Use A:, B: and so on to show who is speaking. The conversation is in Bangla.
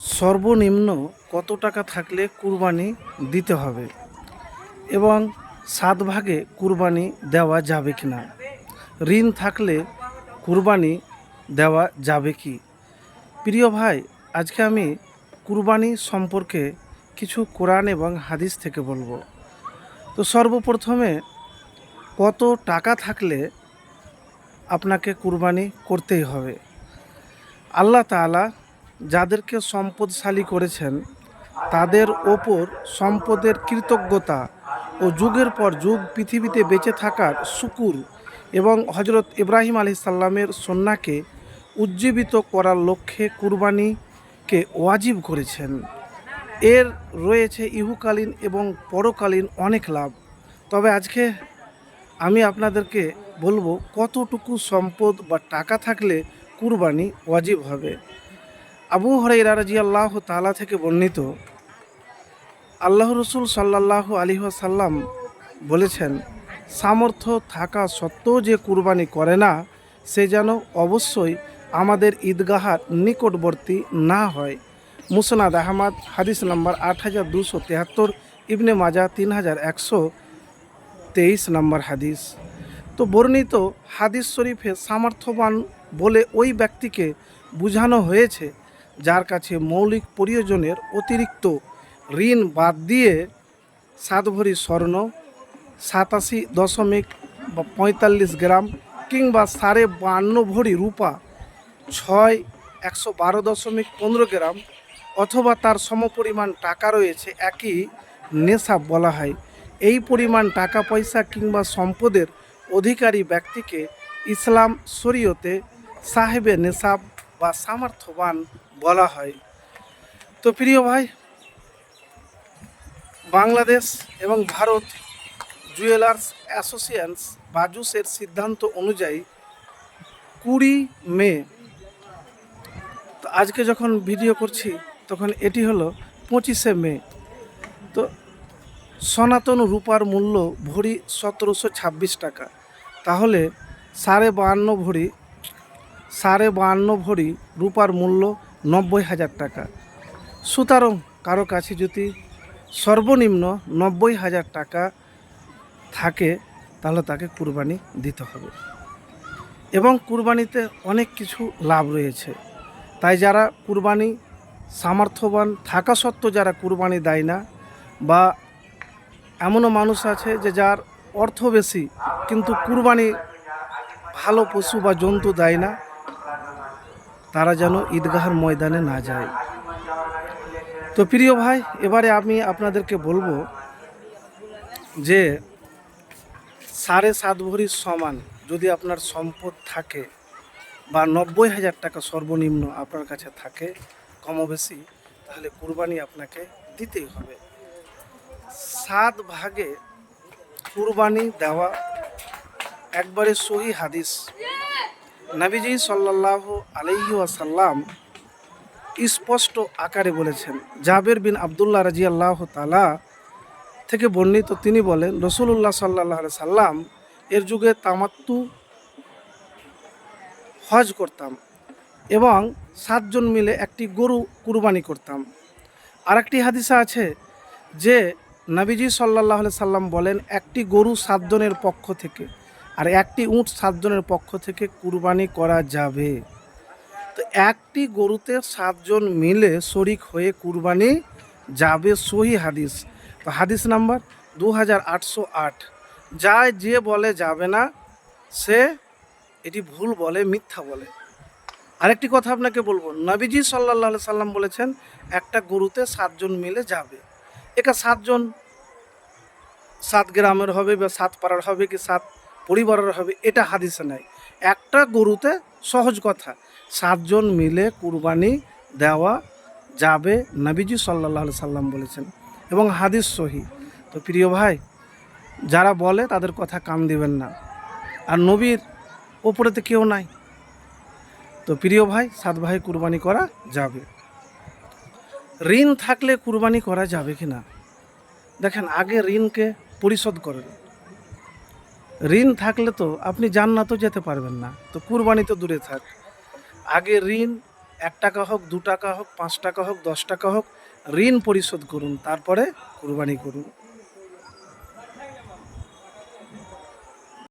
A: সর্বনিম্ন কত টাকা থাকলে কুরবানি দিতে হবে? এবং সাত ভাগে কুরবানি দেওয়া যাবে কি না ঋণ থাকলে কুরবানি দেওয়া যাবে কি? প্রিয় ভাই, আজকে আমি কুরবানি সম্পর্কে কিছু কোরআন এবং হাদিস থেকে বলব। তো সর্বপ্রথমে, কত টাকা থাকলে আপনাকে কুরবানি করতেই হবে? আল্লাহ তাআলা যাদেরকে সম্পদশালী করেছেন, তাদের ওপর সম্পদের কৃতজ্ঞতা ও যুগের পর যুগ পৃথিবীতে বেঁচে থাকার শুকুর এবং হজরত ইব্রাহিম আলি সাল্লামের সন্নাকে উজ্জীবিত করার লক্ষ্যে কুরবানিকে ওয়াজিব করেছেন। এর রয়েছে ইহুকালীন এবং পরকালীন অনেক লাভ। তবে আজকে আমি আপনাদেরকে বলব কতটুকু সম্পদ বা টাকা থাকলে কুরবানি ওয়াজিব হবে। আবু হরাইরা রাজি আল্লাহ তালা থেকে বর্ণিত আল্লাহ রসুল সাল্লাহ আলী সাল্লাম বলেছেন, সামর্থ্য থাকা সত্ত্বেও যে কুরবানি করে না, সে যেন অবশ্যই আমাদের ঈদগাহার নিকটবর্তী না হয়। মুসনাদ আহমদ, হাদিস নম্বর আট হাজার দুশো তেহাত্তর, ইবনে মাজা তিন হাজার একশো তেইশ নম্বর হাদিস। তো বর্ণিত হাদিস শরীফে সামর্থ্যবান বলে ওই ব্যক্তিকে বোঝানো হয়েছে যার কাছে মৌলিক প্রয়োজনের অতিরিক্ত ঋণ বাদ দিয়ে সাত ভরি স্বর্ণ সাতাশি দশমিক পঁয়তাল্লিশ গ্রাম কিংবা সাড়ে বান্ন ভরি রূপা ছয় একশো বারো দশমিক পনেরো গ্রাম অথবা তার সমপরিমাণ টাকা রয়েছে একই নেশাব বলা হয়। এই পরিমাণ টাকা পয়সা কিংবা সম্পদের অধিকারী ব্যক্তিকে ইসলাম শরীয়তে সাহেবে নেশাব বা সামর্থ্যবান বলা হয়। তো প্রিয় ভাই, বাংলাদেশ এবং ভারত জুয়েলার্স অ্যাসোসিয়েশনস বাজুসের সিদ্ধান্ত অনুযায়ী কুড়ি মে, তো আজকে যখন ভিডিও করছি, তখন এটি হলো পঁচিশে মে। তো সনাতন রূপার মূল্য ভরি সতেরোশো ছাব্বিশ টাকা। তাহলে সাড়ে বাহান্ন ভরি সাড়ে বাহান্ন ভরি রূপার মূল্য নব্বই হাজার টাকা। সুতরাং কারও কাছে যদি সর্বনিম্ন নব্বই হাজার টাকা থাকে, তাহলে তাকে কুরবানি দিতে হবে। এবং কুরবানিতে অনেক কিছু লাভ রয়েছে। তাই যারা কুরবানি সামর্থ্যবান, থাকা সত্ত্বেও যারা কুরবানি দেয় না বা এমনও মানুষ আছে যে যার অর্থ বেশি, কিন্তু কুরবানি ভালো পশু বা জন্তু দেয় না তারা যেন ঈদগাহর ময়দানে না যায়। তো প্রিয় ভাই, এবারে আমি আপনাদেরকে বলব যে সাড়ে সাত ভরির সমান যদি আপনার সম্পদ থাকে বা নব্বই হাজার টাকা সর্বনিম্ন আপনার কাছে থাকে কম বেশি, তাহলে কুরবানি আপনাকে দিতেই হবে। সাত ভাগে কুরবানি দেওয়া একবারে সহি হাদিস। নাবিজি সাল্লাহ আলাইহি আসাল্লাম স্পষ্ট আকারে বলেছেন, জাবের বিন আবদুল্লাহ রাজি আল্লাহ তালা থেকে বর্ণিত তিনি বলেন রসুল্লাহ সাল্লাহ সাল্লাম এর যুগে তামাত্তু হজ করতাম এবং সাতজন মিলে একটি গরু কুরবানি করতাম। আরেকটি হাদিসা আছে যে, নবীজি সাল্লাহ সাল্লাম বলেন, একটি গরু সাতজনের পক্ষ থেকে আর একটি উঁট সাতজনের পক্ষ থেকে কুরবানি করা যাবে। তো একটি গরুতে সাতজন মিলে শরিক হয়ে কুরবানি যাবে সহি হাদিস। তো হাদিস নাম্বার দু হাজার আটশো আট। যায় যে বলে যাবে না, সে এটি ভুল বলে, মিথ্যা বলে। আরেকটি কথা আপনাকে বলব, নবীজি সাল্লাহ সাল্লাম বলেছেন, একটা গরুতে সাতজন মিলে যাবে। একা সাতজন সাত গ্রামের হবে বা সাত পাড়ার হবে কি সাত পরিবারের হবে, এটা হাদিসে নাই। একটা গরুতে সহজ কথা, সাতজন মিলে কুরবানি দেওয়া যাবে নবীজি সাল্লাহ সাল্লাম বলেছেন এবং হাদিস সহি। তো প্রিয় ভাই, যারা বলে তাদের কথা কান দিবেন না। আর নবীর ওপরেতে কেউ নাই। তো প্রিয় ভাই, সাত ভাই কুরবানি করা যাবে। ঋণ থাকলে কুরবানি করা যাবে কি না দেখেন, আগে ঋণকে পরিশোধ করেন। ঋণ থাকলে তো আপনি জান্নাতও যেতে পারবেন না। তো কুরবানি তো দূরে থাক। আগে ঋণ এক টাকা হোক, দু টাকা হোক, পাঁচ টাকা হোক, দশ টাকা হোক, ঋণ পরিশোধ করুন, তারপরে কুরবানি করুন।